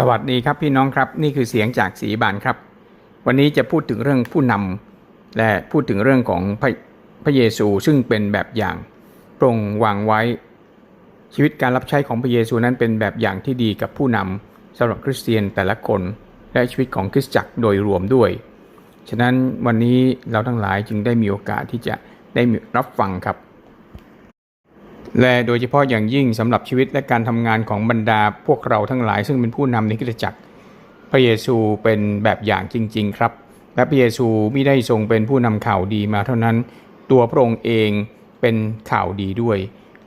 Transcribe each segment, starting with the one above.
สวัสดีครับพี่น้องครับ นี่คือเสียงจากสีบานครับ วันนี้จะพูดถึงเรื่องผู้นำและพูดถึงเรื่องของพระพระเยซูซึ่งเป็นแบบอย่างพรงวางไว้ ชีวิตการรับใช้ของพระเยซูนั้นเป็นแบบอย่างที่ดีกับผู้นำสำหรับคริสเตียนแต่ละคน และชีวิตของคริสตจักรโดยรวมด้วย ฉะนั้นวันนี้เราทั้งหลายจึงได้มีโอกาสที่จะได้รับฟังครับ และโดยเฉพาะอย่างยิ่งสำหรับชีวิตและการทำงานของบรรดาพวกเราทั้งหลาย ซึ่งเป็นผู้นำในคริสตจักร พระเยซูเป็นแบบอย่างจริง ๆ ครับ และพระเยซูไม่ได้ทรงเป็นผู้นำข่าวดีมาเท่านั้น ตัวพระองค์เองเป็นข่าวดีด้วย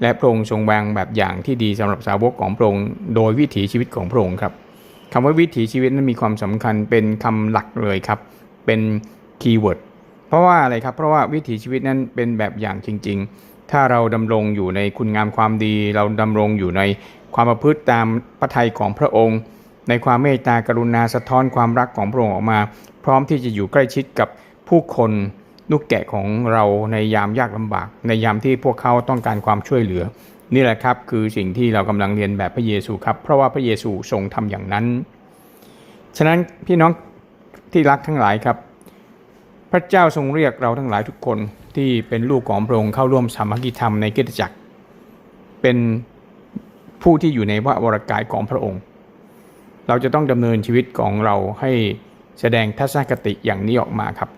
และพระองค์ทรงวางแบบอย่างที่ดีสำหรับสาวกของพระองค์โดยวิถีชีวิตของพระองค์ครับคำว่าวิถีชีวิตนั้นมีความสำคัญเป็นคำหลักเลยครับ เป็นคีย์เวิร์ดเพราะว่าอะไรครับเพราะว่าวิถีชีวิตนั้นเป็นแบบอย่างจริง ๆ ถ้าเราดำรงอยู่ในคุณงามความดี เราดำรงอยู่ในความประพฤติตามพระทัยของพระองค์ ในความเมตตากรุณาสะท้อนความรักของพระองค์ออกมา พร้อมที่จะอยู่ใกล้ชิดกับผู้คนลูกแกะของเราในยามยากลำบาก ในยามที่พวกเขาต้องการความช่วยเหลือ นี่แหละครับคือสิ่งที่เรากำลังเรียนแบบพระเยซูครับ เพราะว่าพระเยซูทรงทำอย่างนั้น ฉะนั้นพี่น้องที่รักทั้งหลายครับ พระเจ้าทรงเรียกเราทั้งหลายทุกคน ที่เป็นลูกของพระองค์เข้าร่วมสามัคคีธรรมในกิจจักร เป็นผู้ที่อยู่ในพระวรกายของพระองค์ เราจะต้องดำเนินชีวิตของเราให้แสดงทัศนคติอย่างนี้ออกมาครับ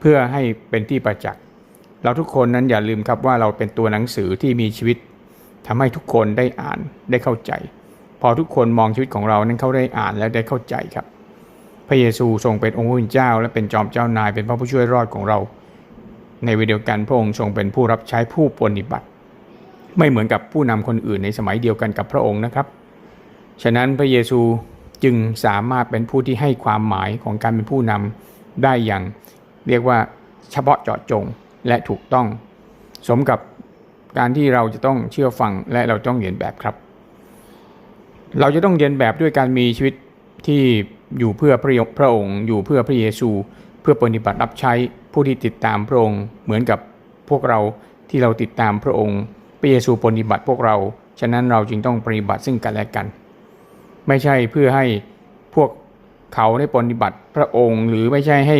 เพื่อให้เป็นที่ประจักษ์เราทุกคนนั้นอย่าลืมครับว่าเราเป็นตัวหนังสือที่มีชีวิตทำให้ทุกคนได้อ่านได้เข้าใจ พอทุกคนมองชีวิตของเรานั้นเขาได้อ่านและได้เข้าใจครับ พระเยซูทรงเป็นองค์พระเจ้า และเป็นจอมเจ้านายเป็นพระผู้ช่วยรอดของเรา ในเวลาเดียวกันพระองค์ทรงเป็นผู้รับใช้ผู้ปฏิบัติ ไม่เหมือนกับผู้นำคนอื่นในสมัยเดียวกันกับพระองค์นะครับ ฉะนั้นพระเยซูจึงสามารถเป็นผู้ที่ให้ความหมายของการเป็นผู้นำได้อย่างเรียกว่าเฉพาะเจาะจงและถูกต้อง สมกับการที่เราจะต้องเชื่อฟังและเราต้องเรียนแบบครับ เราจะต้องเรียนแบบด้วยการมีชีวิตที่อยู่เพื่อพระพระองค์ อยู่เพื่อพระเยซู เพื่อปฏิบัติรับใช้ผู้ที่ติดตามพระองค์ เหมือนกับพวกเราที่เราติดตามพระองค์พระเยซูปฏิบัติพวกเรา ฉะนั้นเราจึงต้องปฏิบัติซึ่งกันและกัน ไม่ใช่เพื่อให้พวกเขาได้ปฏิบัติพระองค์ หรือไม่ใช่ให้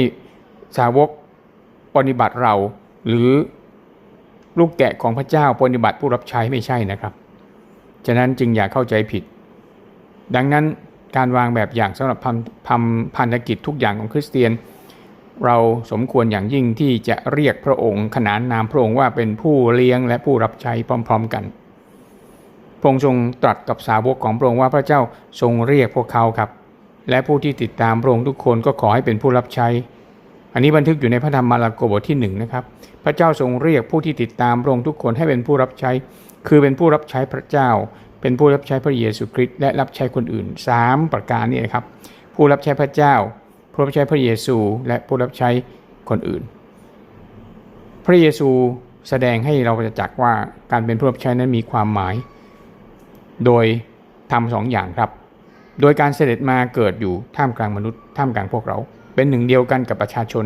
สาวกปฏิบัติเรา หรือลูกแกะของพระเจ้าปฏิบัติผู้รับใช้ไม่ใช่นะครับ ฉะนั้นจึงอย่าเข้าใจผิด ดังนั้นการวางแบบอย่างสำหรับพันธกิจทุกอย่างของคริสเตียน เราสมควรอย่างยิ่งที่จะเรียกพระองค์ขนานนามพระองค์ว่าเป็นผู้เลี้ยงและผู้รับใช้พร้อม ๆกัน พระองค์ทรงตรัสกับสาวกของพระองค์ว่าพระเจ้าทรงเรียกพวกเขาครับ และผู้ที่ติดตามพระองค์ทุกคนก็ขอให้เป็นผู้รับใช้ อันนี้บันทึกอยู่ในพระธรรมมาระโกบทที่หนึ่งนะครับ พระเจ้าทรงเรียกผู้ที่ติดตามพระองค์ทุกคนให้เป็นผู้รับใช้ คือเป็นผู้รับใช้พระเจ้า เป็นผู้รับใช้พระเยซูคริสต์และรับใช้คนอื่น 3 ประการนี้นะครับ ผู้รับใช้พระเจ้า ผู้รับใช้พระเยซูและผู้รับใช้คนอื่น พระเยซูแสดงให้เราประจักว่าการเป็นผู้รับใช้นั้นมีความหมาย โดยทำสองอย่างครับ โดยการเสด็จมาเกิดอยู่ท่ามกลางมนุษย์ ท่ามกลางพวกเรา เป็นหนึ่งเดียวกันกับประชาชน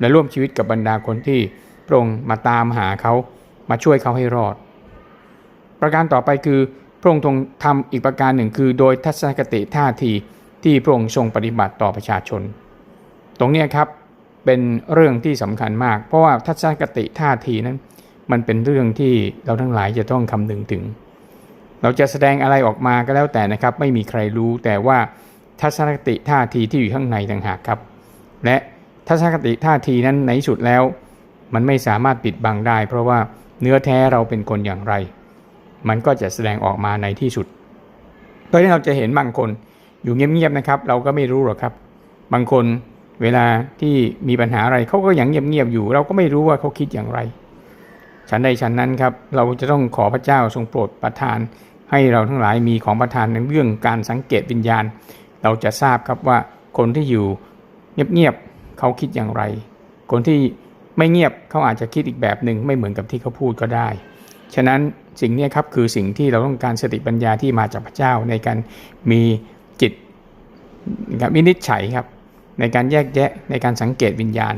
และร่วมชีวิตกับบรรดาคนที่พระองค์มาตามหาเขามาช่วยเขาให้รอด ประการต่อไปคือพระองค์ทรงทำอีกประการหนึ่งคือ โดยทัศนคติท่าที ที่พระองค์ทรงปฏิบัติต่อประชาชน ตรงนี้ครับเป็นเรื่องที่สำคัญมาก เพราะว่าทัศนคติท่าทีนั้น มันเป็นเรื่องที่เราทั้งหลายจะต้องคำนึงถึง เราจะแสดงอะไรออกมาก็แล้วแต่นะครับ ไม่มีใครรู้แต่ว่าทัศนคติท่าทีที่อยู่ข้างในต่างหากครับ และทัศนคติท่าทีนั้นในที่สุดแล้ว มันไม่สามารถปิดบังได้ เพราะว่าเนื้อแท้เราเป็นคนอย่างไร มันก็จะแสดงออกมาในที่สุดเพราะฉะนั้นเราจะเห็นบางคน อยู่เงียบๆนะครับ เราก็ไม่รู้หรอกครับ บางคนเวลาที่มีปัญหาอะไรเขาก็ยังเงียบๆอยู่ เราก็ไม่รู้ว่าเขาคิดอย่างไรฉันใดฉันนั้นครับ เราจะต้องขอพระเจ้าทรงโปรดประทาน ให้เราทั้งหลายมีของประทานในเรื่องการสังเกตวิญญาณ เราจะทราบครับว่าคนที่อยู่เงียบๆเขาคิดอย่างไร คนที่ไม่เงียบเขาอาจจะคิดอีกแบบหนึ่งไม่เหมือนกับที่เขาพูดก็ได้ ฉะนั้นสิ่งนี้ครับคือสิ่งที่เราต้องการสติปัญญาที่มาจากพระเจ้าในการมี จิตครับวินิจฉัยครับ ในการแยกแยะในการสังเกตวิญญาณ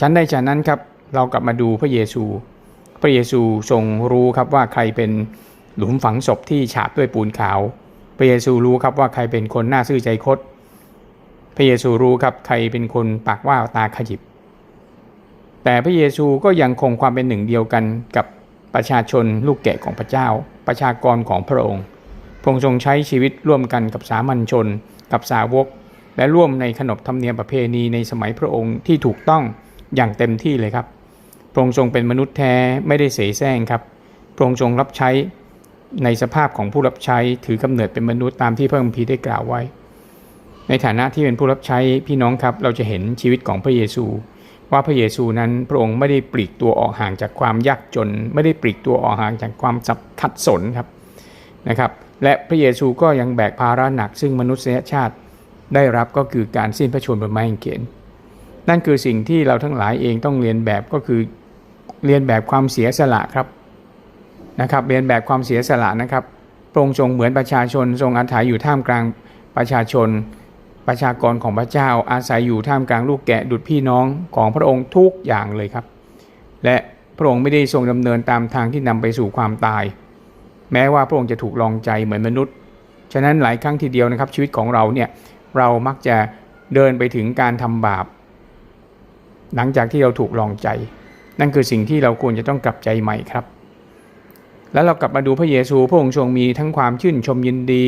ฉันได้จากนั้นครับเรากลับมาดูพระเยซู พระเยซูทรงรู้ครับว่าใครเป็นหลุมฝังศพที่ฉาบด้วยปูนขาว พระเยซูรู้ครับว่าใครเป็นคนน่าซื่อใจคด พระเยซูรู้ครับใครเป็นคนปากว่าตาขยิบ แต่พระเยซูก็ยังคงความเป็นหนึ่งเดียวกันกับประชาชนลูกแกะของพระเจ้า ประชากรของพระองค์ พระองค์ทรงใช้ชีวิตร่วมกันกับสามัญชน กับสาวก และร่วมในขนบธรรมเนียมประเพณีในสมัยพระองค์ที่ถูกต้องอย่างเต็มที่เลยครับพระองค์ทรงเป็นมนุษย์แท้ไม่ได้เสแสร้งครับพระองค์ทรงรับใช้ในสภาพของผู้รับใช้ถือกำเนิดเป็นมนุษย์ตามที่พระคัมภีร์ได้กล่าวไว้ ในฐานะที่เป็นผู้รับใช้พี่น้องครับเราจะเห็นชีวิตของพระเยซู ว่าพระเยซูนั้นพระองค์ไม่ได้ปลีกตัวออกห่างจากความยากจน ไม่ได้ปลีกตัวออกห่างจากความสับขัดสนครับนะครับ และพระเยซูก็ยังแบกภาระหนักซึ่งมนุษยชาติได้รับก็คือการสิ้นพระชนม์บนไม้กางเขนนั่นคือสิ่งที่เราทั้งหลายเองต้องเรียนแบบก็คือเรียนแบบความเสียสละครับนะครับ เรียนแบบความเสียสละนะครับพระองค์ทรงเหมือนประชาชนทรงอาศัยอยู่ท่ามกลางประชาชน ประชากรของพระเจ้าอาศัยอยู่ท่ามกลางลูกแกะดุจพี่น้องของพระองค์ทุกอย่างเลยครับ และพระองค์ไม่ได้ทรงดำเนินตามทางที่นำไปสู่ความตาย แม้ว่าพระองค์จะถูกลองใจเหมือนมนุษย์ ฉะนั้นหลายครั้งทีเดียวนะครับ ชีวิตของเราเนี่ยเรามักจะเดินไปถึงการทำบาป หลังจากที่เราถูกลองใจ นั่นคือสิ่งที่เราควรจะต้องกลับใจใหม่ครับ แล้วเรากลับมาดูพระเยซู พระองค์ทรงมีทั้งความชื่นชมยินดี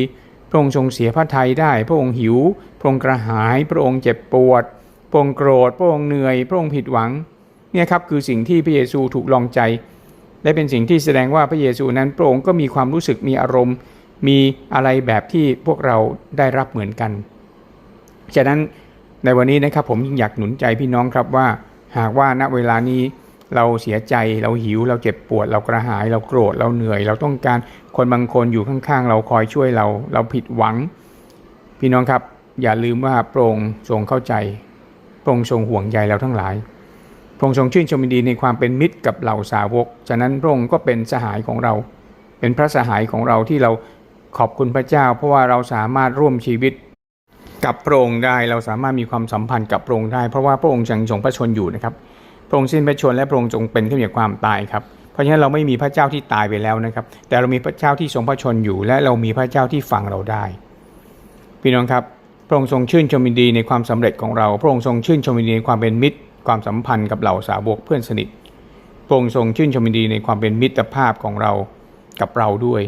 พระองค์ทรงเสียพระทัยได้ พระองค์หิว พระองค์กระหาย พระองค์เจ็บปวด พระองค์โกรธ พระองค์เหนื่อย พระองค์ผิดหวัง เนี่ยครับคือสิ่งที่พระเยซูถูกลองใจ และเป็นสิ่งที่แสดงว่าพระเยซูนั้นพระองค์ก็มีความรู้สึกมีอารมณ์ มีอะไรแบบที่พวกเราได้รับเหมือนกัน ฉะนั้นในวันนี้นะครับผมยิ่งอยากหนุนใจพี่น้องครับว่า หากว่าณเวลานี้เราเสียใจเราหิว เราเจ็บปวด เรากระหาย เราโกรธเราเหนื่อย เราต้องการคนบางคนอยู่ข้างๆ เราคอยช่วยเรา เราผิดหวัง พี่น้องครับอย่าลืมว่าพระองทรงเข้าใจพระองทรงห่วงใยเราทั้งหลาย พระองค์ทรงชื่นชมินดีในความเป็นมิตรกับเหล่าสาวก ฉะนั้นพระองค์ก็เป็นสหายของเรา เป็นพระสหายของเราที่เราขอบคุณพระเจ้า เพราะว่าเราสามารถร่วมชีวิตกับพระองค์ได้ เราสามารถมีความสัมพันธ์กับพระองค์ได้ เพราะว่าพระองค์ยังทรงพระชนอยู่นะครับ พระองค์สิ้นพระชนและพระองค์ทรงเป็นขึ้นจากความตายครับ เพราะฉะนั้นเราไม่มีพระเจ้าที่ตายไปแล้วนะครับ แต่เรามีพระเจ้าที่ทรงพระชนอยู่ และเรามีพระเจ้าที่ฟังเราได้ พี่น้องครับ พระองค์ทรงชื่นชมยินดีในความสำเร็จของเรา พระองค์ทรงชื่นชมยินดีในความเป็นมิตร ความสัมพันธ์กับเหล่าสาวกเพื่อนสนิทพระองค์ทรงชื่นชมยินดีในความเป็นมิตรภาพของเรากับเราด้วย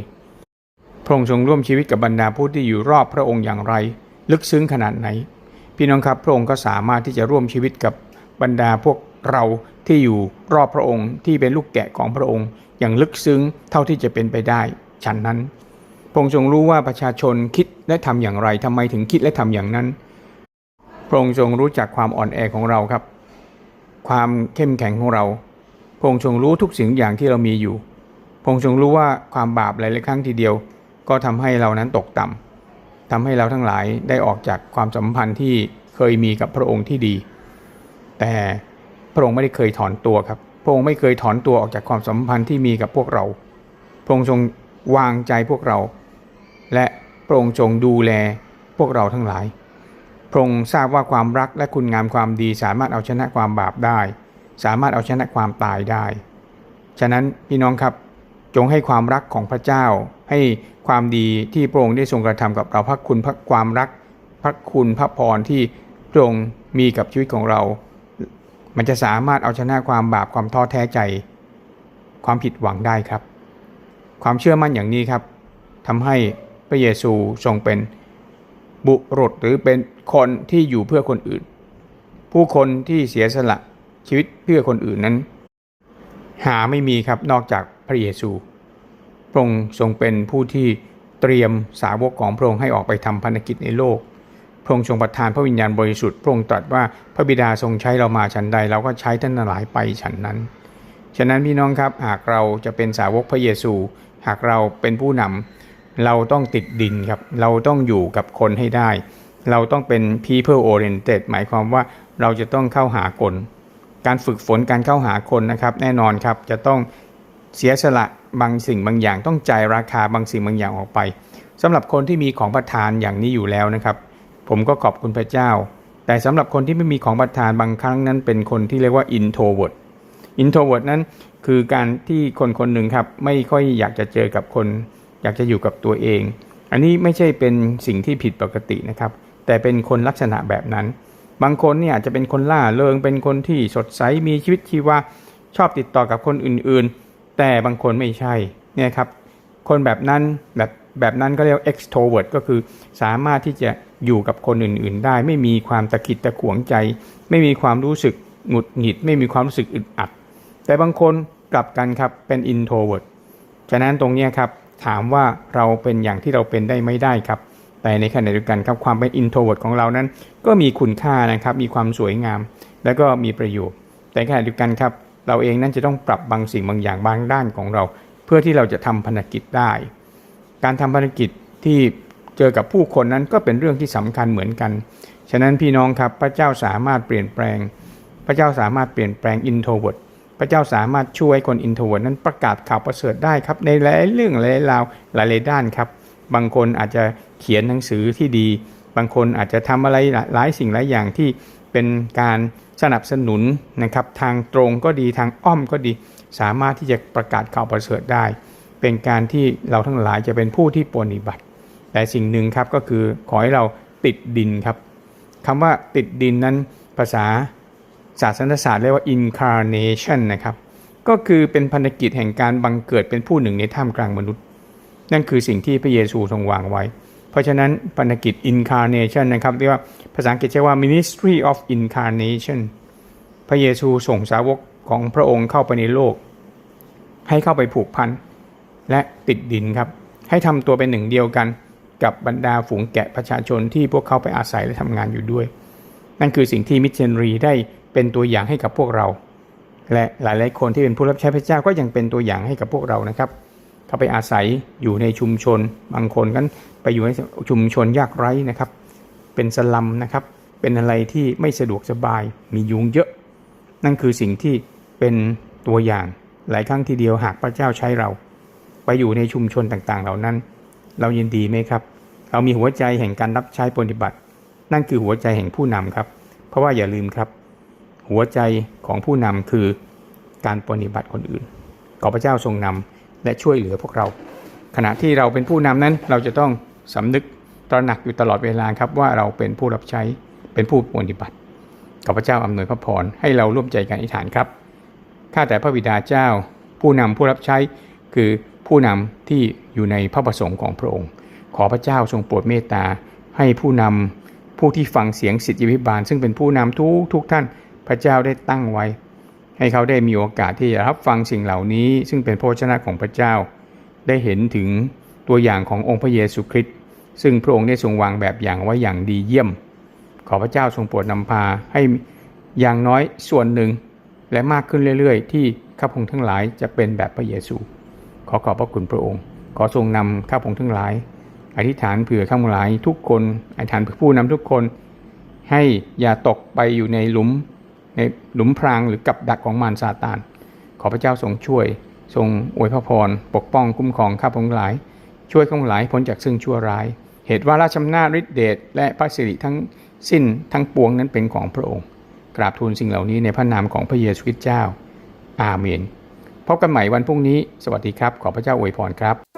พระองค์ทรงร่วมชีวิตกับบรรดาผู้ที่อยู่รอบพระองค์อย่างไร ลึกซึ้งขนาดไหน พี่น้องครับพระองค์ก็สามารถที่จะร่วมชีวิตกับบรรดาพวกเราที่อยู่รอบพระองค์ที่เป็นลูกแกะของพระองค์ อย่างลึกซึ้งเท่าที่จะเป็นไปได้ฉันนั้นพระองค์ทรงรู้ว่าประชาชนคิดและทำอย่างไรทำไมถึงคิดและทำอย่างนั้น พระองค์ทรงรู้จักความอ่อนแอของเราครับ ความเข้มแข็งของเราพระองค์ทรงรู้ทุกสิ่งอย่างที่เรามีอยู่พระองค์ทรงรู้ว่าความบาปหลายๆครั้งทีเดียว ก็ทำให้เรานั้นตกต่ำทำให้เราทั้งหลายได้ออกจากความสัมพันธ์ที่เคยมีกับพระองค์ที่ดี แต่พระองค์ไม่ได้เคยถอนตัวครับ พระองค์ไม่เคยถอนตัวออกจากความสัมพันธ์ที่มีกับพวกเรา พระองค์ทรงวางใจพวกเรา และพระองค์ทรงดูแลพวกเราทั้งหลาย พระองค์ทราบว่าความรักและคุณงามความดีสามารถเอาชนะความบาปได้ สามารถเอาชนะความตายได้ ฉะนั้นพี่น้องครับจงให้ความรักของพระเจ้า ให้ความดีที่พระองค์ได้ทรงกระทำกับเราพระคุณพระความรัก พระคุณพระพรที่พระองค์มีกับชีวิตของเรา มันจะสามารถเอาชนะความบาปความท้อแท้ใจ ความผิดหวังได้ครับ ความเชื่อมั่นอย่างนี้ครับทำให้พระเยซูทรงเป็นบุรุษหรือเป็นคนที่อยู่เพื่อคนอื่น ผู้คนที่เสียสละชีวิตเพื่อคนอื่นนั้น หาไม่มีครับนอกจากพระเยซูพระองค์ทรงเป็นผู้ที่เตรียมสาวกของพระองค์ให้ออกไปทำพันธกิจในโลก พระองค์ทรงประทานพระวิญญาณบริสุทธิ์พระองค์ตรัสว่าพระบิดาทรงใช้เรามาฉันใด เราก็ใช้ท่านหลายไปฉันนั้น ฉะนั้นพี่น้องครับหากเราจะเป็นสาวกพระเยซู หากเราเป็นผู้นำเราต้องติดดินครับ เราต้องอยู่กับคนให้ได้ เราต้องเป็น people oriented หมายความว่าเราจะต้องเข้าหาคน การฝึกฝนการเข้าหาคนนะครับแน่นอนครับจะต้องเสียสละบางสิ่งบางอย่างต้องจ่ายราคาบางสิ่งบางอย่างออกไปสำหรับคนที่มีของประทานอย่างนี้อยู่แล้วนะครับ ผมก็ขอบคุณพระเจ้า แต่สำหรับคนที่ไม่มีของประทานบางครั้งนั้น เป็นคนที่เรียกว่า introvert introvert นั้นคือการที่คนคนหนึ่งครับไม่ค่อยอยากจะเจอกับคน อยากจะอยู่กับตัวเอง อันนี้ไม่ใช่เป็นสิ่งที่ผิดปกตินะครับ แต่เป็นคนลักษณะแบบนั้น บางคนเนี่ยอาจจะเป็นคนล่าเริงเป็นคนที่สดใสมีชีวิตชีวาชอบติดต่อกับคนอื่นๆ แต่บางคนไม่ใช่เนี่ยครับคนแบบนั้นแบบแบบนั้นก็เรียก extrovert ก็คือสามารถที่จะอยู่กับคนอื่นๆ ได้ ไม่มีความตะขิดตะขวงใจ ไม่มีความรู้สึกหงุดหงิด ไม่มีความรู้สึกอึดอัด แต่บางคนกลับกันครับเป็น introvert ฉะนั้นตรงนี้ครับถามว่าเราเป็นอย่างที่เราเป็นได้ไม่ได้ครับ แต่ในขณะเดียวกันครับความเป็น introvert ของเรานั้น ก็มีคุณค่านะครับมีความสวยงาม และก็มีประโยชน์ แต่ขณะเดียวกันครับเราเองนั้นจะต้องปรับบางสิ่งบางอย่างบางด้านของเรา เพื่อที่เราจะทำภารกิจได้ การทำภารกิจที่เจอกับผู้คนนั้นก็เป็นเรื่องที่สำคัญเหมือนกัน ฉะนั้นพี่น้องครับพระเจ้าสามารถเปลี่ยนแปลง พระเจ้าสามารถเปลี่ยนแปลง introvert พระเจ้าสามารถช่วยคน introvert นั้นประกาศข่าวประเสริฐได้ครับในหลายเรื่องหลายราวหลายๆด้านครับ บางคนอาจจะ เขียนหนังสือที่ดี บางคนอาจจะทำอะไรหลายสิ่งหลายอย่างที่เป็นการสนับสนุนนะครับทางตรงก็ดีทางอ้อมก็ดี สามารถที่จะประกาศข่าวประเสริฐได้ เป็นการที่เราทั้งหลายจะเป็นผู้ที่ปฏิบัติ แต่สิ่งหนึ่งครับก็คือขอให้เราติดดินครับคำว่าติดดินนั้นภาษาศาสนศาสตร์เรียกว่า incarnation นะครับก็คือเป็นพันธกิจแห่งการบังเกิดเป็นผู้หนึ่งในท่ามกลางมนุษย์ นั่นคือสิ่งที่พระเยซูทรงวางไว้ เพราะฉะนั้นพันกิจ incarnation นะครับเรียกว่าภาษาอังกฤษใช้ว่า ministry of incarnation พระเยซูส่งสาวกของพระองค์เข้าไปในโลก ให้เข้าไปผูกพันและติดดินครับ ให้ทำตัวเป็นหนึ่งเดียวกันกับบรรดาฝูงแกะประชาชนที่พวกเขาไปอาศัยและทำงานอยู่ด้วย นั่นคือสิ่งที่มิชชันรีได้เป็นตัวอย่างให้กับพวกเรา และหลายๆคนที่เป็นผู้รับใช้พระเจ้าก็ยังเป็นตัวอย่างให้กับพวกเรานะครับ เขาไปอาศัยอยู่ในชุมชน บางคนกันไปอยู่ในชุมชนยากไร้นะครับ เป็นสลัมนะครับ เป็นอะไรที่ไม่สะดวกสบาย มียุงเยอะ นั่นคือสิ่งที่เป็นตัวอย่างหลายครั้งทีเดียวหากพระเจ้าใช้เรา ไปอยู่ในชุมชนต่างๆ เหล่านั้น เรายินดีไหมครับ เรามีหัวใจแห่งการรับใช้ปฏิบัติ นั่นคือหัวใจแห่งผู้นำครับ เพราะว่าอย่าลืมครับ หัวใจของผู้นำคือการปฏิบัติคนอื่น ขอพระเจ้าทรงนำ และช่วยเหลือพวกเรา ขณะที่เราเป็นผู้นำนั้นเราจะต้องสำนึกตระหนักอยู่ตลอดเวลาครับว่าเราเป็นผู้รับใช้เป็นผู้ปฏิบัติขอพระเจ้าอำนวยพระพรให้เราร่วมใจกันอธิษฐานครับข้าแต่พระบิดาเจ้า ผู้นำผู้รับใช้คือผู้นำที่อยู่ในพระประสงค์ของพระองค์ ขอพระเจ้าทรงโปรดเมตตาให้ผู้นำผู้ที่ฟังเสียงสิทธิวิบาล ซึ่งเป็นผู้นำทุกทุกท่านพระเจ้าได้ตั้งไว้ ให้เขาได้มีโอกาสที่จะรับฟังสิ่งเหล่านี้ ซึ่งเป็นพระวจนะของพระเจ้า ได้เห็นถึงตัวอย่างขององค์พระเยซูคริสต์ซึ่งพระองค์ได้ทรงวางแบบอย่างไว้อย่างดีเยี่ยม ขอพระเจ้าทรงโปรดนำพาให้อย่างน้อยส่วนหนึ่ง และมากขึ้นเรื่อยๆ ที่ข้าพงทั้งหลายจะเป็นแบบพระเยซู ขอขอบพระคุณพระองค์ ขอทรงนำข้าพงทั้งหลาย อธิษฐานเผื่อข้าพงหลายทุกคนอธิษฐานเผื่อผู้นำทุกคน ให้อย่าตกไปอยู่ในหลุม ในหลุมพรางหรือกับดักของมารซาตาน ขอพระเจ้าทรงช่วย ทรงอวยพระพร ปกป้องคุ้มครองข้าพงหลาย ช่วยข้าพงหลายพ้นจากซึ่งชั่วร้าย เหตุว่าราชอำนาจฤทธิเดชและพระสิริทั้งสิ้นทั้งปวงนั้นเป็นของพระองค์ กราบทูลสิ่งเหล่านี้ในพระนามของพระเยซูคริสต์เจ้า อาเมน พบกันใหม่วันพรุ่งนี้ สวัสดีครับ ขอพระเจ้าอวยพรครับ